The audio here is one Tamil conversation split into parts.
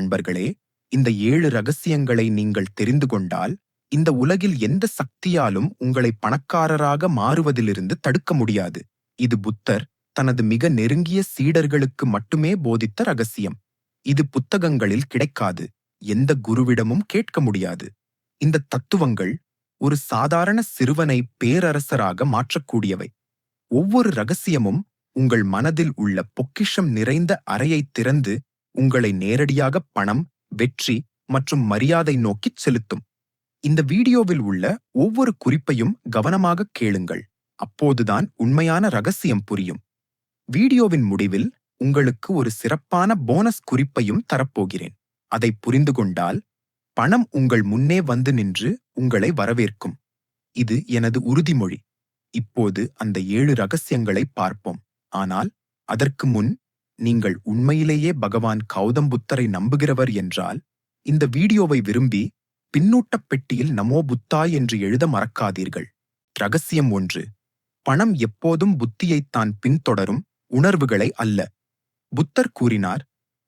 நண்பர்களே இந்த ஏழு ரகசியங்களை நீங்கள் தெரிந்து கொண்டால் இந்த உலகில் எந்த சக்தியாலும் உங்களை பணக்காரராக மாறுவதிலிருந்து தடுக்க முடியாது. இது புத்தர் தனது மிக நெருங்கிய சீடர்களுக்கு மட்டுமே போதித்த ரகசியம். இது புத்தகங்களில் கிடைக்காது. எந்த குருவிடமும் கேட்க முடியாது. இந்த தத்துவங்கள் ஒரு சாதாரண சிறுவனை பேரரசராக மாற்றக்கூடியவை. ஒவ்வொரு ரகசியமும் உங்கள் மனதில் உள்ள பொக்கிஷம் நிறைந்த அறையைத் திறந்து உங்களை நேரடியாக பணம் வெற்றி மற்றும் மரியாதை நோக்கிச் செலுத்தும். இந்த வீடியோவில் உள்ள ஒவ்வொரு குறிப்பையும் கவனமாக கேளுங்கள். அப்போதுதான் உண்மையான ரகசியம் புரியும். வீடியோவின் முடிவில் உங்களுக்கு ஒரு சிறப்பான போனஸ் குறிப்பையும் தரப்போகிறேன். அதை புரிந்து கொண்டால் பணம் உங்கள் முன்னே வந்து நின்று உங்களை வரவேற்கும். இது எனது உறுதிமொழி. இப்போது அந்த ஏழு ரகசியங்களை பார்ப்போம். ஆனால் அதற்கு முன் நீங்கள் உண்மையிலேயே பகவான் கௌதம் புத்தரை நம்புகிறவர் என்றால் இந்த வீடியோவை விரும்பி பின்னூட்டப் பெட்டியில் நமோ புத்தா என்று எழுத மறக்காதீர்கள். ரகசியம் ஒன்று பணம் எப்போதும் புத்தியைத்தான் பின்தொடரும் உணர்வுகளை அல்ல. புத்தர் கூறினார்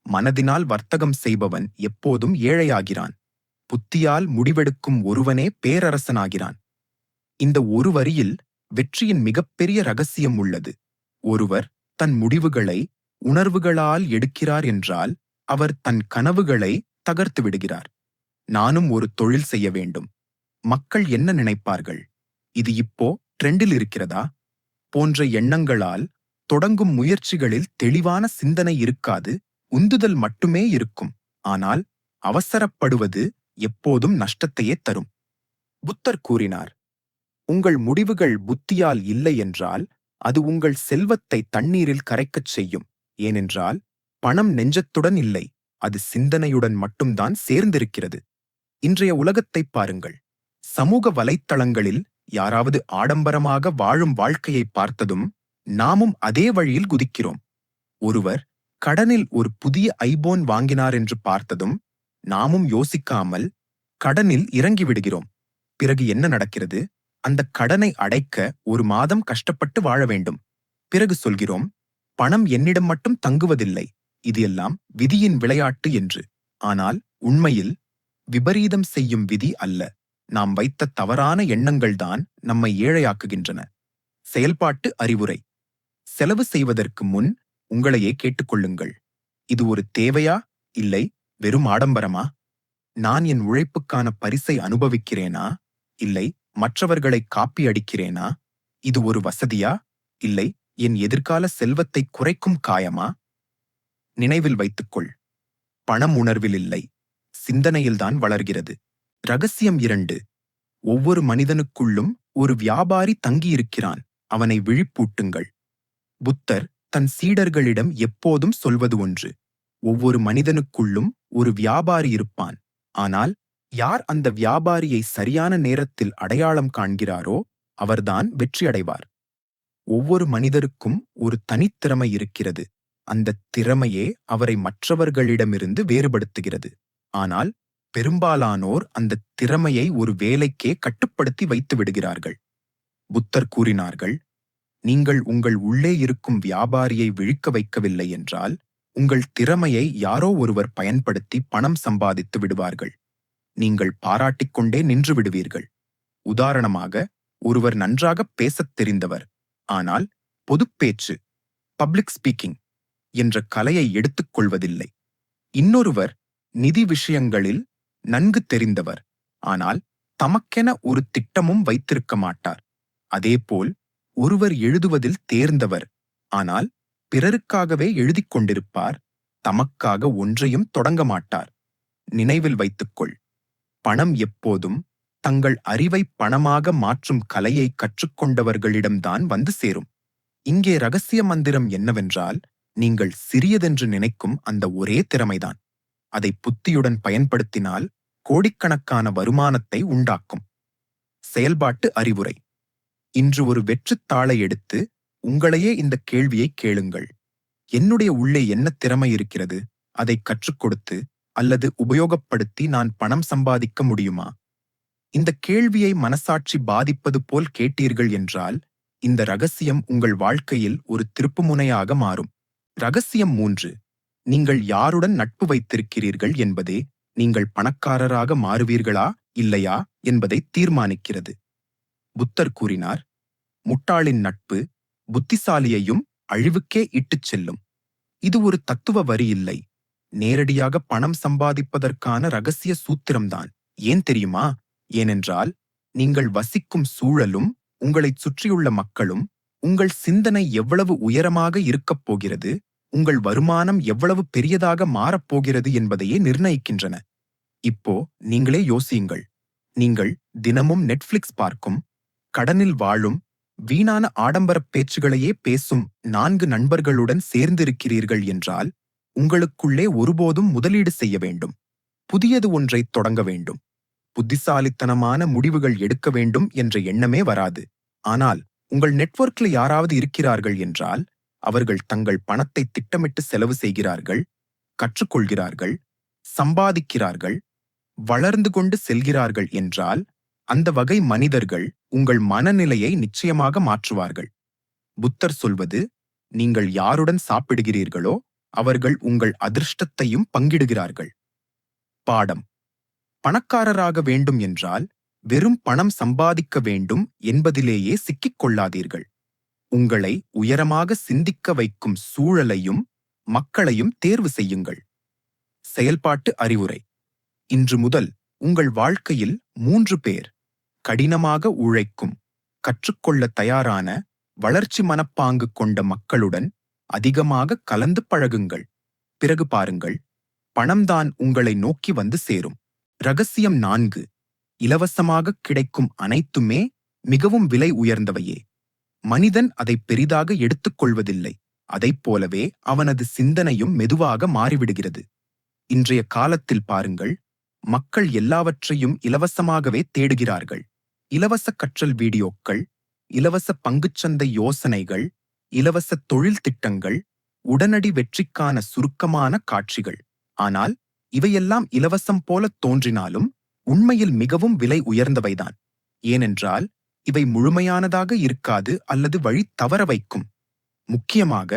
மனதினால் வர்த்தகம் செய்பவன் எப்போதும் ஏழையாகிறான். புத்தியால் முடிவெடுக்கும் ஒருவனே பேரரசனாகிறான். இந்த ஒரு வரியில் வெற்றியின் மிகப்பெரிய ரகசியம் உள்ளது. ஒருவர் தன் முடிவுகளை உணர்வுகளால் எடுக்கிறார் என்றால் அவர் தன் கனவுகளை தகர்த்து விடுகிறார். நானும் ஒரு தொழில் செய்ய வேண்டும். மக்கள் என்ன நினைப்பார்கள்? இது இப்போ ட்ரெண்டில் இருக்கிறதா? போன்ற எண்ணங்களால் தொடங்கும் முயற்சிகளில் தெளிவான சிந்தனை இருக்காது உந்துதல் மட்டுமே இருக்கும். ஆனால் அவசரப்படுவது எப்போதும் நஷ்டத்தையே தரும். புத்தர் கூறினார் உங்கள் முடிவுகள் புத்தியால் இல்லை என்றால் அது உங்கள் செல்வத்தை தண்ணீரில் கரைக்கச் செய்யும். ஏனென்றால் பணம் நெஞ்சத்துடன் இல்லை அது சிந்தனையுடன் மட்டும்தான் சேர்ந்திருக்கிறது. இன்றைய உலகத்தைப் பாருங்கள். சமூக வலைத்தளங்களில் யாராவது ஆடம்பரமாக வாழும் வாழ்க்கையை பார்த்ததும் நாமும் அதே வழியில் குதிக்கிறோம். ஒருவர் கடனில் ஒரு புதிய ஐபோன் வாங்கினார் என்று பார்த்ததும் நாமும் யோசிக்காமல் கடனில் இறங்கிவிடுகிறோம் பிறகு என்ன நடக்கிறது? அந்த கடனை அடைக்க ஒரு மாதம் கஷ்டப்பட்டு வாழ வேண்டும். பிறகு சொல்கிறோம் பணம் என்னிடம் மட்டும் தங்குவதில்லை. இது எல்லாம் விதியின் விளையாட்டு என்று. ஆனால் உண்மையில் விபரீதம் செய்யும் விதி அல்ல. நாம் வைத்த தவறான எண்ணங்கள்தான் நம்மை ஏழையாக்குகின்றன. செயல்பாட்டு அறிவுரை. செலவு செய்வதற்கு முன் உங்களையே கேட்டுக்கொள்ளுங்கள். இது ஒரு தேவையா? இல்லை. வெறும் ஆடம்பரமா? நான் என் உழைப்புக்கான பரிசை அனுபவிக்கிறேனா? இல்லை. மற்றவர்களை காப்பி அடிக்கிறேனா? இது ஒரு வசதியா? இல்லை. என் எதிர்கால செல்வத்தை குறைக்கும் காயமா? நினைவில் வைத்துக்கொள். பணம் உணர்வில் இல்லை. சிந்தனையில்தான் வளர்கிறது. ரகசியம் இரண்டு. ஒவ்வொரு மனிதனுக்குள்ளும் ஒரு வியாபாரி தங்கியிருக்கிறான். அவனை விழிப்பூட்டுங்கள். புத்தர் தன் சீடர்களிடம் எப்போதும் சொல்வது ஒன்று. ஒவ்வொரு மனிதனுக்குள்ளும் ஒரு வியாபாரி இருப்பான். ஆனால் யார் அந்த வியாபாரியை சரியான நேரத்தில் அடையாளம் காண்கிறாரோ அவர்தான் வெற்றியடைவார். ஒவ்வொரு மனிதருக்கும் ஒரு தனித்திறமை இருக்கிறது. அந்த திறமையே அவரை மற்றவர்களிடமிருந்து வேறுபடுத்துகிறது. ஆனால் பெரும்பாலானோர் அந்த திறமையை ஒரு வேலைக்கே கட்டுப்படுத்தி வைத்து விடுகிறார்கள். புத்தர் கூறினார்கள் நீங்கள் உங்கள் உள்ளே இருக்கும் வியாபாரியை விழிக்க வைக்கவில்லை என்றால் உங்கள் திறமையை யாரோ ஒருவர் பயன்படுத்தி பணம் சம்பாதித்து விடுவார்கள். நீங்கள் பாராட்டிக் கொண்டே நின்று விடுவீர்கள். உதாரணமாக ஒருவர் நன்றாக பேசத் தெரிந்தவர். ஆனால் பொதுப்பேச்சு பப்ளிக் ஸ்பீக்கிங் என்ற கலையை எடுத்துக் கொள்வதில்லை இன்னொருவர் நிதி விஷயங்களில் நன்கு தெரிந்தவர் ஆனால் தமக்கென ஒரு திட்டமும் வைத்திருக்க மாட்டார். அதேபோல் ஒருவர் எழுதுவதில் தேர்ந்தவர் ஆனால் பிறருக்காகவே எழுதிக் கொண்டிருப்பார் தமக்காக ஒன்றையும் தொடங்க மாட்டார். நினைவில் வைத்துக்கொள் பணம் எப்போதும் தங்கள் அறிவை பணமாக மாற்றும் கலையை கற்றுக்கொண்டவர்களிடம்தான் வந்து சேரும். இங்கே ரகசிய மந்திரம் என்னவென்றால் நீங்கள் சிறியதென்று நினைக்கும் அந்த ஒரே திறமைதான். அதை புத்தியுடன் பயன்படுத்தினால் கோடிக்கணக்கான வருமானத்தை உண்டாக்கும். செயல்பாட்டு அறிவுரை. இன்று ஒரு வெற்றுத்தாளை எடுத்து உங்களையே இந்த கேள்வியை கேளுங்கள். என்னுடைய உள்ளே என்ன திறமை இருக்கிறது? அதை கற்றுக் கொடுத்து அல்லது உபயோகப்படுத்தி நான் பணம் சம்பாதிக்க முடியுமா? இந்த கேள்வியை மனசாட்சி பாதிப்பது போல் கேட்டீர்கள் என்றால் இந்த ரகசியம் உங்கள் வாழ்க்கையில் ஒரு திருப்புமுனையாக மாறும். ரகசியம் மூன்று நீங்கள் யாருடன் நட்பு வைத்திருக்கிறீர்கள் என்பதே நீங்கள் பணக்காரராக மாறுவீர்களா இல்லையா என்பதை தீர்மானிக்கிறது. புத்தர் கூறினார் முட்டாளின் நட்பு புத்திசாலியையும் அழிவுக்கே இட்டுச் செல்லும். இது ஒரு தத்துவ வரி இல்லை. நேரடியாக பணம் சம்பாதிப்பதற்கான ரகசிய சூத்திரம்தான். ஏன் தெரியுமா? ஏனென்றால் நீங்கள் வசிக்கும் சூழலும் உங்களைச் சுற்றியுள்ள மக்களும் உங்கள் சிந்தனை எவ்வளவு உயரமாக இருக்கப் போகிறது உங்கள் வருமானம் எவ்வளவு பெரியதாக மாறப்போகிறது என்பதையே நிர்ணயிக்கின்றன. இப்போ நீங்களே யோசியுங்கள். நீங்கள் தினமும் நெட்ஃபிளிக்ஸ் பார்க்கும் கடனில் வாழும் வீணான ஆடம்பரப் பேச்சுகளையே பேசும் நான்கு நண்பர்களுடன் சேர்ந்திருக்கிறீர்கள் என்றால் உங்களுக்குள்ளே ஒருபோதும் முதலீடு செய்ய வேண்டும். புதியது ஒன்றைத் தொடங்க வேண்டும். புத்திசாலித்தனமான முடிவுகள் எடுக்க வேண்டும் என்ற எண்ணமே வராது. ஆனால் உங்கள் நெட்வொர்க்ல யாராவது இருக்கிறார்கள் என்றால் அவர்கள் தங்கள் பணத்தை திட்டமிட்டு செலவு செய்கிறார்கள் கற்றுக்கொள்கிறார்கள் சம்பாதிக்கிறார்கள் வளர்ந்து கொண்டு செல்கிறார்கள் என்றால் அந்த வகை மனிதர்கள் உங்கள் மனநிலையை நிச்சயமாக மாற்றுவார்கள். புத்தர் சொல்வது நீங்கள் யாருடன் சாப்பிடுகிறீர்களோ அவர்கள் உங்கள் அதிர்ஷ்டத்தையும் பங்கிடுகிறார்கள். பாடம். பணக்காரராக வேண்டும் என்றால் வெறும் பணம் சம்பாதிக்க வேண்டும் என்பதிலேயே சிக்கிக் கொள்ளாதீர்கள் உங்களை உயரமாக சிந்திக்க வைக்கும் சூழலையும் மக்களையும் தேர்வு செய்யுங்கள். செயல்பாட்டு அறிவுரை. இன்று முதல் உங்கள் வாழ்க்கையில் மூன்று பேர் கடினமாக உழைக்கும் கற்றுக்கொள்ள தயாரான வளர்ச்சி மனப்பாங்கு கொண்ட மக்களுடன் அதிகமாக கலந்து பழகுங்கள். பிறகு பாருங்கள் பணம்தான் உங்களை நோக்கி வந்து சேரும். ரகசியம் நான்கு. இலவசமாக கிடைக்கும் அனைத்துமே மிகவும் விலை உயர்ந்தவையே. மனிதன் அதை பெரிதாக எடுத்துக்கொள்வதில்லை அதைப் போலவே அவனது சிந்தனையும் மெதுவாக மாறிவிடுகிறது. இன்றைய காலத்தில் பாருங்கள் மக்கள் எல்லாவற்றையும் இலவசமாகவே தேடுகிறார்கள். இலவச கற்றல் வீடியோக்கள் இலவச பங்குச்சந்தை யோசனைகள் இலவச தொழில் திட்டங்கள் உடனடி வெற்றிக்கான சுருக்கமான காட்சிகள். ஆனால் இவையெல்லாம் இலவசம் போல தோன்றினாலும் உண்மையில் மிகவும் விலை உயர்ந்தவைதான். ஏனென்றால் இவை முழுமையானதாக இருக்காது அல்லது வழி தவற வைக்கும். முக்கியமாக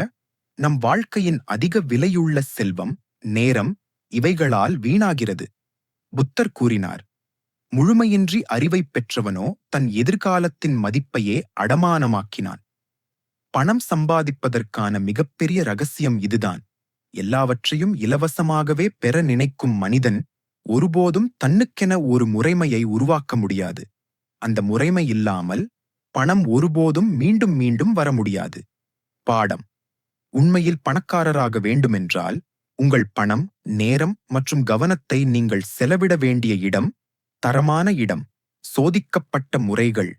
நம் வாழ்க்கையின் அதிக விலையுள்ள செல்வம் நேரம் இவைகளால் வீணாகிறது. புத்தர் கூறினார் முழுமையின்றி அறிவைப் பெற்றவனோ தன் எதிர்காலத்தின் மதிப்பையே அடமானமாக்கினான். பணம் சம்பாதிப்பதற்கான மிகப்பெரிய ரகசியம் இதுதான். எல்லாவற்றையும் இலவசமாகவே பெற நினைக்கும் மனிதன் ஒருபோதும் தன்னுக்கென ஒரு முறைமையை உருவாக்க முடியாது. அந்த முறைமை இல்லாமல் பணம் ஒருபோதும் மீண்டும் மீண்டும் வர முடியாது. பாடம். உண்மையில் பணக்காரராக வேண்டுமென்றால் உங்கள் பணம் நேரம் மற்றும் கவனத்தை நீங்கள் செலவிட வேண்டிய இடம் தரமான இடம் சோதிக்கப்பட்ட முறைகள்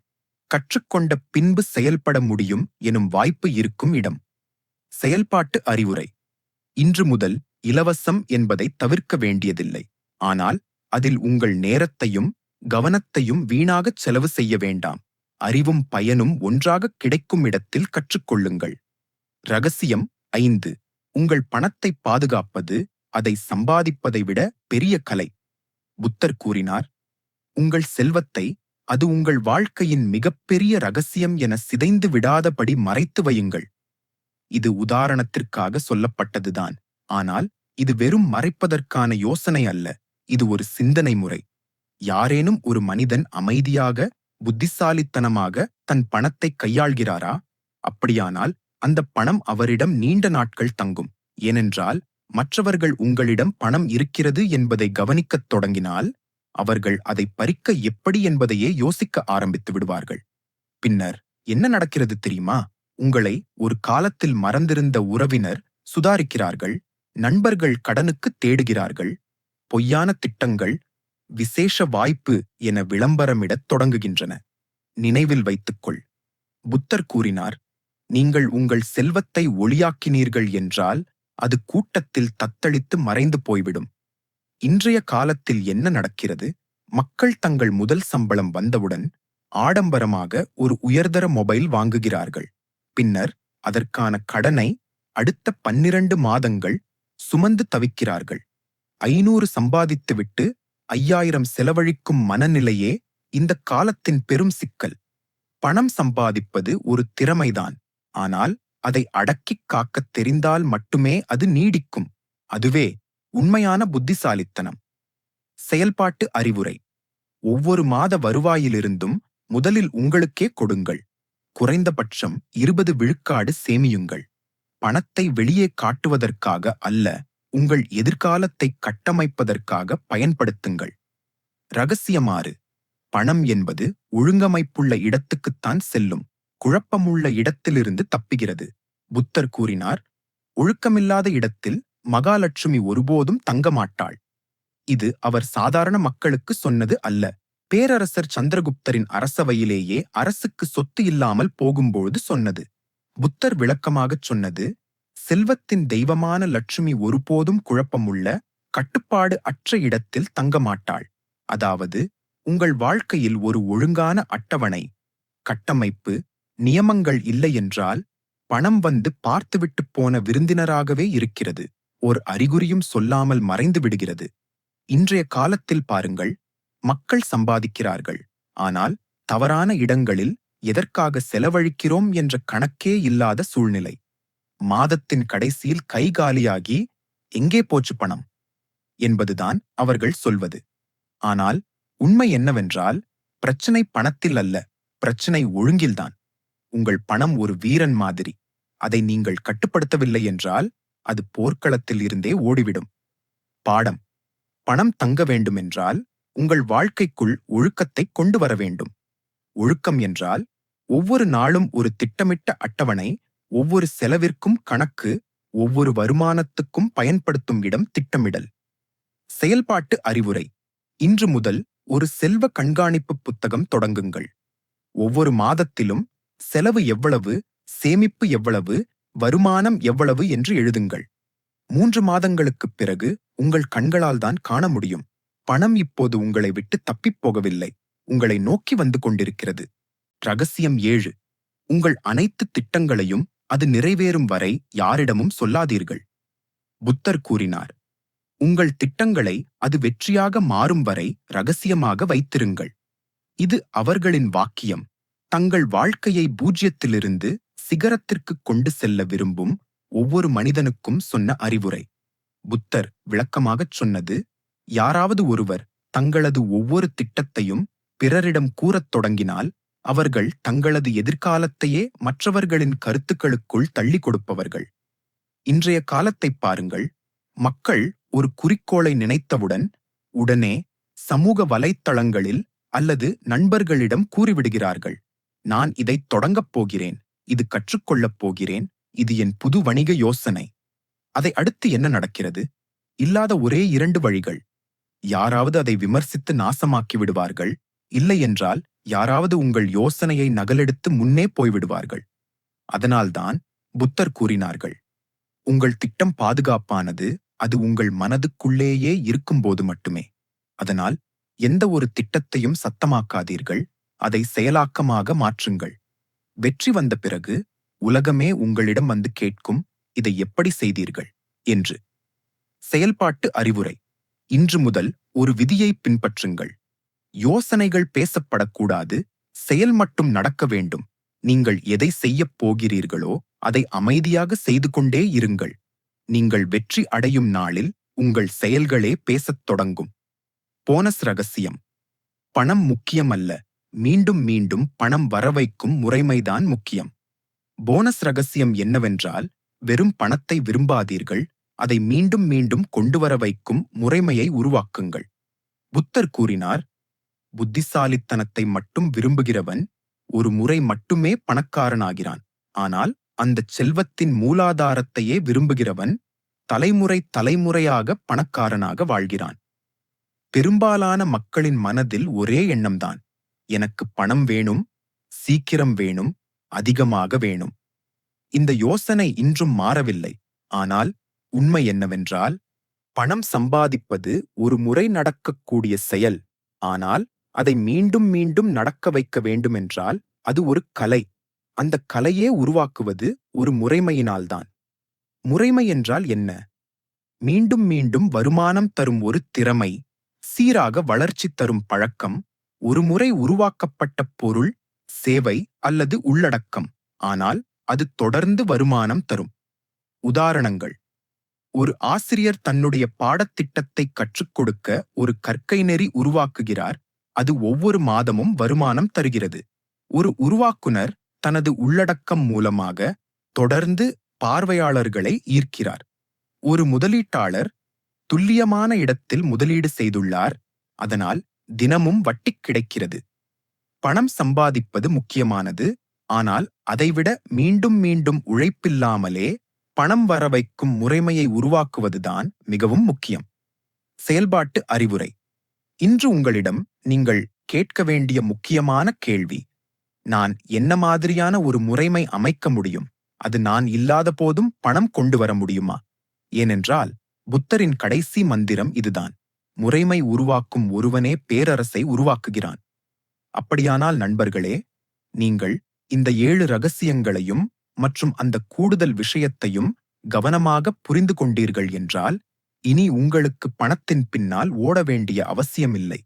கற்றுக்கொண்ட பின்பு செயல்பட முடியும் எனும் வாய்ப்பு இருக்கும் இடம். செயல்பாட்டு அறிவுரை. இன்று முதல் இலவசம் என்பதை தவிர்க்க வேண்டியதில்லை. ஆனால் அதில் உங்கள் நேரத்தையும் கவனத்தையும் வீணாகச் செலவு செய்ய வேண்டாம். அறிவும் பயனும் ஒன்றாக கிடைக்கும் இடத்தில் கற்றுக்கொள்ளுங்கள். ரகசியம் ஐந்து. உங்கள் பணத்தை பாதுகாப்பது அதை சம்பாதிப்பதை விட பெரிய கலை. புத்தர் கூறினார் உங்கள் செல்வத்தை அது உங்கள் வாழ்க்கையின் மிகப்பெரிய ரகசியம் என சிதைந்து விடாதபடி மறைத்து வையுங்கள். இது உதாரணத்திற்காக சொல்லப்பட்டதுதான். ஆனால் இது வெறும் மறைப்பதற்கான யோசனை அல்ல. இது ஒரு சிந்தனை முறை. யாரேனும் ஒரு மனிதன் அமைதியாக புத்திசாலித்தனமாக தன் பணத்தை கையாள்கிறாரா? அப்படியானால் அந்த பணம் அவரிடம் நீண்ட நாட்கள் தங்கும். ஏனென்றால் மற்றவர்கள் உங்களிடம் பணம் இருக்கிறது என்பதை கவனிக்கத் தொடங்கினால் அவர்கள் அதை பறிக்க எப்படி என்பதையே யோசிக்க ஆரம்பித்து விடுவார்கள். பின்னர் என்ன நடக்கிறது தெரியுமா? உங்களை ஒரு காலத்தில் மறந்திருந்த உறவினர் சுதாரிக்கிறார்கள் நண்பர்கள் கடனுக்கு தேடுகிறார்கள் பொய்யான திட்டங்கள் விசேஷ வாய்ப்பு என விளம்பரமிடத் தொடங்குகின்றன. நினைவில் வைத்துக்கொள். புத்தர் கூறினார் நீங்கள் உங்கள் செல்வத்தை ஒளியாக்கினீர்கள் என்றால் அது கூட்டத்தில் தத்தளித்து மறைந்து போய்விடும். இன்றைய காலத்தில் என்ன நடக்கிறது? மக்கள் தங்கள் முதல் சம்பளம் வந்தவுடன் ஆடம்பரமாக ஒரு உயர்தர மொபைல் வாங்குகிறார்கள். பின்னர் அதற்கான கடனை அடுத்த பன்னிரண்டு மாதங்கள் சுமந்து தவிக்கிறார்கள். ஐநூறு சம்பாதித்துவிட்டு ஐயாயிரம் செலவழிக்கும் மனநிலையே இந்த காலத்தின் பெரும் சிக்கல். பணம் சம்பாதிப்பது ஒரு திறமைதான். ஆனால் அதை அடக்கிக் காக்கத் தெரிந்தால் மட்டுமே அது நீடிக்கும். அதுவே உண்மையான புத்திசாலித்தனம். செயல்பாட்டு அறிவுரை. ஒவ்வொரு மாத வருவாயிலிருந்தும் முதலில் உங்களுக்கே கொடுங்கள். குறைந்தபட்சம் இருபது விழுக்காடு சேமியுங்கள். பணத்தை வெளியே காட்டுவதற்காக அல்ல உங்கள் எதிர்காலத்தை கட்டமைப்பதற்காக பயன்படுத்துங்கள். ரகசியமாறு பணம் என்பது ஒழுங்கமைப்புள்ள இடத்துக்குத்தான் செல்லும் குழப்பமுள்ள இடத்திலிருந்து தப்புகிறது புத்தர் கூறினார் ஒழுக்கமில்லாத இடத்தில் மகாலட்சுமி ஒருபோதும் தங்கமாட்டாள். இது அவர் சாதாரண மக்களுக்கு சொன்னது அல்ல. பேரரசர் சந்திரகுப்தரின் அரசவையிலேயே அரசுக்கு சொத்து இல்லாமல் போகும்பொழுது சொன்னது. புத்தர் விளக்கமாகச் சொன்னது செல்வத்தின் தெய்வமான லட்சுமி ஒருபோதும் குழப்பமுள்ள கட்டுப்பாடு அற்ற இடத்தில் தங்கமாட்டாள். அதாவது உங்கள் வாழ்க்கையில் ஒரு ஒழுங்கான அட்டவணை கட்டமைப்பு நியமங்கள் இல்லையென்றால் பணம் வந்து பார்த்துவிட்டு போன விருந்தினராகவே இருக்கிறது. ஓர் அறிகுறியும் சொல்லாமல் மறைந்து விடுகிறது. இன்றைய காலத்தில் பாருங்கள் மக்கள் சம்பாதிக்கிறார்கள். ஆனால் தவறான இடங்களில் எதற்காக செலவழிக்கிறோம் என்ற கணக்கே இல்லாத சூழ்நிலை. மாதத்தின் கடைசியில் கை காலியாகி எங்கே போச்சு பணம்? என்பதுதான் அவர்கள் சொல்வது. ஆனால் உண்மை என்னவென்றால் பிரச்சனை பணத்தில் அல்ல பிரச்சனை ஒழுங்கில்தான். உங்கள் பணம் ஒரு வீரன் மாதிரி. அதை நீங்கள் கட்டுப்படுத்தவில்லை என்றால் அது போர்க்களத்தில் இருந்தே ஓடிவிடும். பாடம். பணம் தங்க வேண்டுமென்றால் உங்கள் வாழ்க்கைக்குள் ஒழுக்கத்தை கொண்டு வர வேண்டும். ஒழுக்கம் என்றால் ஒவ்வொரு நாளும் ஒரு திட்டமிட்ட அட்டவணை ஒவ்வொரு செலவிற்கும் கணக்கு ஒவ்வொரு வருமானத்துக்கும் பயன்படுத்தும் இடம் திட்டமிடல். செயல்பாட்டு அறிவுரை. இன்று முதல் ஒரு செல்வ கண்காணிப்பு புத்தகம் தொடங்குங்கள். ஒவ்வொரு மாதத்திலும் செலவு எவ்வளவு சேமிப்பு எவ்வளவு வருமானம் எவ்வளவு என்று எழுதுங்கள். மூன்று மாதங்களுக்குப் பிறகு உங்கள் கண்களால் தான் காண முடியும். பணம் இப்போது உங்களை விட்டு தப்பிப் போகவில்லை. உங்களை நோக்கி வந்து கொண்டிருக்கிறது. ரகசியம் ஏழு. உங்கள் அனைத்து திட்டங்களையும் அது நிறைவேறும் வரை யாரிடமும் சொல்லாதீர்கள். புத்தர் கூறினார். உங்கள் திட்டங்களை அது வெற்றியாக மாறும் வரை ரகசியமாக வைத்திருங்கள். இது அவர்களின் வாக்கியம். தங்கள் வாழ்க்கையை பூஜ்யத்திலிருந்து சிகரத்திற்கு கொண்டு செல்ல விரும்பும் ஒவ்வொரு மனிதனுக்கும் சொன்ன அறிவுரை. புத்தர் விளக்கமாகச் சொன்னது யாராவது ஒருவர் தங்களது ஒவ்வொரு திட்டத்தையும் பிறரிடம் கூறத் தொடங்கினால் அவர்கள் தங்களது எதிர்காலத்தையே மற்றவர்களின் கருத்துக்களுக்குள் தள்ளி கொடுப்பவர்கள். இன்றைய காலத்தை பாருங்கள். மக்கள் ஒரு குறிக்கோளை நினைத்தவுடன் உடனே சமூக வலைத்தளங்களில் அல்லது நண்பர்களிடம் கூறிவிடுகிறார்கள். நான் இதைத் தொடங்கப் போகிறேன். இது கற்றுக்கொள்ளப் போகிறேன். இது என் புது வணிக யோசனை. அதை அடுத்து என்ன நடக்கிறது? இல்லாத ஒரே இரண்டு வழிகள். யாராவது அதை விமர்சித்து நாசமாக்கி விடுவார்கள். இல்லையென்றால் யாராவது உங்கள் யோசனையை நகலெடுத்து முன்னே போய்விடுவார்கள் அதனால்தான் புத்தர் கூறினார்கள் உங்கள் திட்டம் பாதுகாப்பானது அது உங்கள் மனதுக்குள்ளேயே இருக்கும்போது மட்டுமே. அதனால் எந்த ஒரு திட்டத்தையும் சத்தமாக்காதீர்கள் அதை செயலாக்கமாக மாற்றுங்கள். வெற்றி வந்த பிறகு உலகமே உங்களிடம் வந்து கேட்கும் இதை எப்படி செய்தீர்கள்? என்று. செயல்பாட்டு அறிவுரை. இன்று முதல் ஒரு விதியை பின்பற்றுங்கள். யோசனைகள் பேசப்படக்கூடாது செயல் மட்டும் நடக்க வேண்டும். நீங்கள் எதை செய்யப் போகிறீர்களோ அதை அமைதியாக செய்து கொண்டே இருங்கள். நீங்கள் வெற்றி அடையும் நாளில் உங்கள் செயல்களே பேசத் தொடங்கும். போனஸ் ரகசியம். பணம் முக்கியமல்ல மீண்டும் மீண்டும் பணம் வரவைக்கும் முறைமைதான் முக்கியம். போனஸ் ரகசியம் என்னவென்றால் வெறும் பணத்தை விரும்பாதீர்கள் அதை மீண்டும் மீண்டும் கொண்டு வர வைக்கும் முறைமையை உருவாக்குங்கள். புத்தர் கூறினார் புத்திசாலித்தனத்தை மட்டும் விரும்புகிறவன் ஒரு முறை மட்டுமே பணக்காரனாகிறான். ஆனால் அந்தச் செல்வத்தின் மூலாதாரத்தையே விரும்புகிறவன் தலைமுறை தலைமுறையாக பணக்காரனாக வாழ்கிறான். பெரும்பாலான மக்களின் மனதில் ஒரே எண்ணம்தான். எனக்கு பணம் வேணும் சீக்கிரம் வேணும் அதிகமாக வேணும். இந்த யோசனை இன்றும் மாறவில்லை. ஆனால் உண்மை என்னவென்றால் பணம் சம்பாதிப்பது ஒரு முறை நடக்கக்கூடிய செயல். ஆனால் அதை மீண்டும் மீண்டும் நடக்க வைக்க வேண்டுமென்றால் அது ஒரு கலை. அந்த கலையே உருவாக்குவது ஒரு முறைமையினால்தான். முறைமை என்றால் என்ன? மீண்டும் மீண்டும் வருமானம் தரும் ஒரு திறமை சீராக வளர்ச்சி தரும் பழக்கம் ஒருமுறை உருவாக்கப்பட்ட பொருள் சேவை அல்லது உள்ளடக்கம். ஆனால் அது தொடர்ந்து வருமானம் தரும். உதாரணங்கள். ஒரு ஆசிரியர் தன்னுடைய பாடத்திட்டத்தை கற்றுக் கொடுக்க ஒரு கற்கை நெறி உருவாக்குகிறார். அது ஒவ்வொரு மாதமும் வருமானம் தருகிறது. ஒரு உருவாக்குனர் தனது உள்ளடக்கம் மூலமாக தொடர்ந்து பார்வையாளர்களை ஈர்க்கிறார். ஒரு முதலீட்டாளர் துல்லியமான இடத்தில் முதலீடு செய்துள்ளார். அதனால் தினமும் வட்டி கிடைக்கிறது. பணம் சம்பாதிப்பது முக்கியமானது. ஆனால் அதைவிட மீண்டும் மீண்டும் உழைப்பில்லாமலே பணம் வர வைக்கும் முறைமையை உருவாக்குவதுதான் மிகவும் முக்கியம். செயல்பாட்டு அறிவுரை. இன்று உங்களிடம் நீங்கள் கேட்க வேண்டிய முக்கியமான கேள்வி நான் என்ன மாதிரியான ஒரு முறைமை அமைக்க முடியும்? அது நான் இல்லாத போதும் பணம் கொண்டு வர முடியுமா? ஏனென்றால் புத்தரின் கடைசி மந்திரம் இதுதான். முறைமை உருவாக்கும் ஒருவனே பேரரசை உருவாக்குகிறான். அப்படியானால் நண்பர்களே நீங்கள் இந்த ஏழு ரகசியங்களையும் மற்றும் அந்த கூடுதல் விஷயத்தையும் கவனமாக புரிந்து கொண்டீர்கள் என்றால் இனி உங்களுக்கு பணத்தின் பின்னால் ஓட வேண்டிய அவசியமில்லை.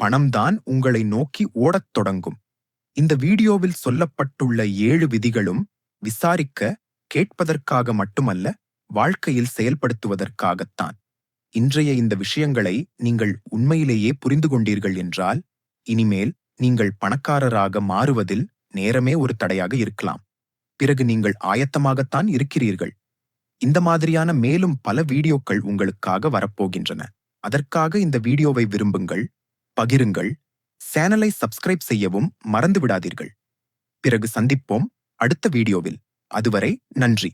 பணம்தான் உங்களை நோக்கி ஓடத் தொடங்கும். இந்த வீடியோவில் சொல்லப்பட்டுள்ள ஏழு விதிகளும் விசாரிக்க கேட்பதற்காக மட்டுமல்ல வாழ்க்கையில் செயல்படுத்துவதற்காகத்தான். இன்றைய இந்த விஷயங்களை நீங்கள் உண்மையிலேயே புரிந்து கொண்டீர்கள் என்றால் இனிமேல் நீங்கள் பணக்காரராக மாறுவதில் நேரமே ஒரு தடையாக இருக்கலாம். பிறகு நீங்கள் ஆயத்தமாகத்தான் இருக்கிறீர்கள். இந்த மாதிரியான மேலும் பல வீடியோக்கள் உங்களுக்காக வரப்போகின்றன. அதற்காக இந்த வீடியோவை விரும்புங்கள் பகிருங்கள் சேனலை சப்ஸ்கிரைப் செய்யவும் மறந்து விடாதீர்கள் பிறகு சந்திப்போம் அடுத்த வீடியோவில். அதுவரை நன்றி.